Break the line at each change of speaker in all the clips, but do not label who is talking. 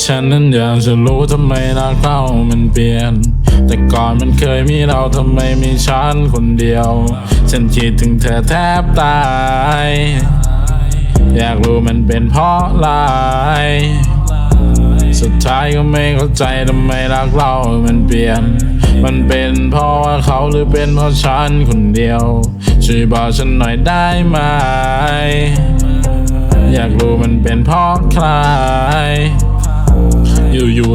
ฉันนั้นอยากจะรู้ทำไมรักเรามันเปลี่ยน แต่ก่อนมันเคยมีเราทำไมมีฉันคนเดียว ฉันคิดถึงเธอแทบตาย อยากรู้มันเป็นเพราะอะไรสุดท้ายก็ไม่เข้าใจทำไมรักเรามันเปลี่ยน มันเป็นเพราะว่าเขาหรือเป็นเพราะฉันคนเดียว ช่วยบอกฉันหน่อยได้ไหม อยากรู้มันเป็นเพราะใคร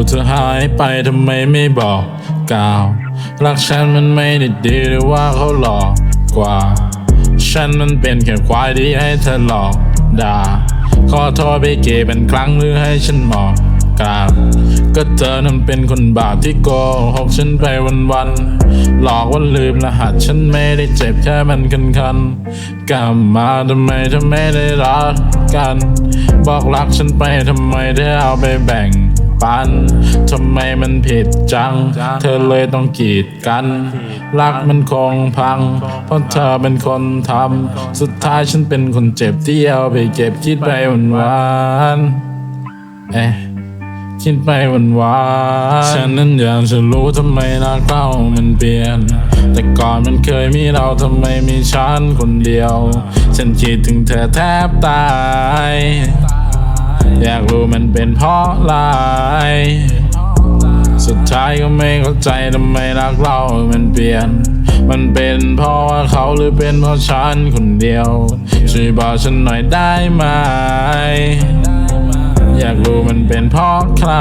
เธอหายไปทำไมไม่บอกกล่าว รักฉันมันไม่ได้ดีหรือว่าเขาหลอกกว่า ฉันมันเป็นแค่ควายที่ให้เธอหลอกด่า ขอโทษไปเก็เป็นครั้งหรือให้ฉันหมอกกราบก็เธอนั้นเป็นคนบาปที่โกหกฉันไปวันๆหลอกว่าลืมรหัสฉันไม่ได้เจ็บแค่มันคันคันกลับมาทำไมเธอไม่ได้รักกัน บอกรักฉันไปทำไมเธอเอาไปแบ่ง ปันทำไมมันผิดจัง เธอเลยต้องกีดกัน รักมันคงพัง เพราะเธอเป็นคนทำ สุดท้ายฉันเป็นคนเจ็บที่เอาไปเก็บคิดไปวันวานๆเอ๊ะคิดไปวันวานๆฉันนั้นอยากจะรู้ทำไมรักเรามันเปลี่ยน แต่ก่อนมันเคยมีเราทำไมมีฉันคนเดียว ฉันคิดถึงเธอแทบตายอยากรู้มันเป็นเพราะอะไรสุดท้ายก็ไม่เข้าใจทำไมรักเรามันเปลี่ยน มันเป็นเพราะว่าเขาหรือเป็นเพราะฉันคนเดียว ช่วยบอกฉันหน่อยได้ไหม อยากรู้มันเป็นเพราะใคร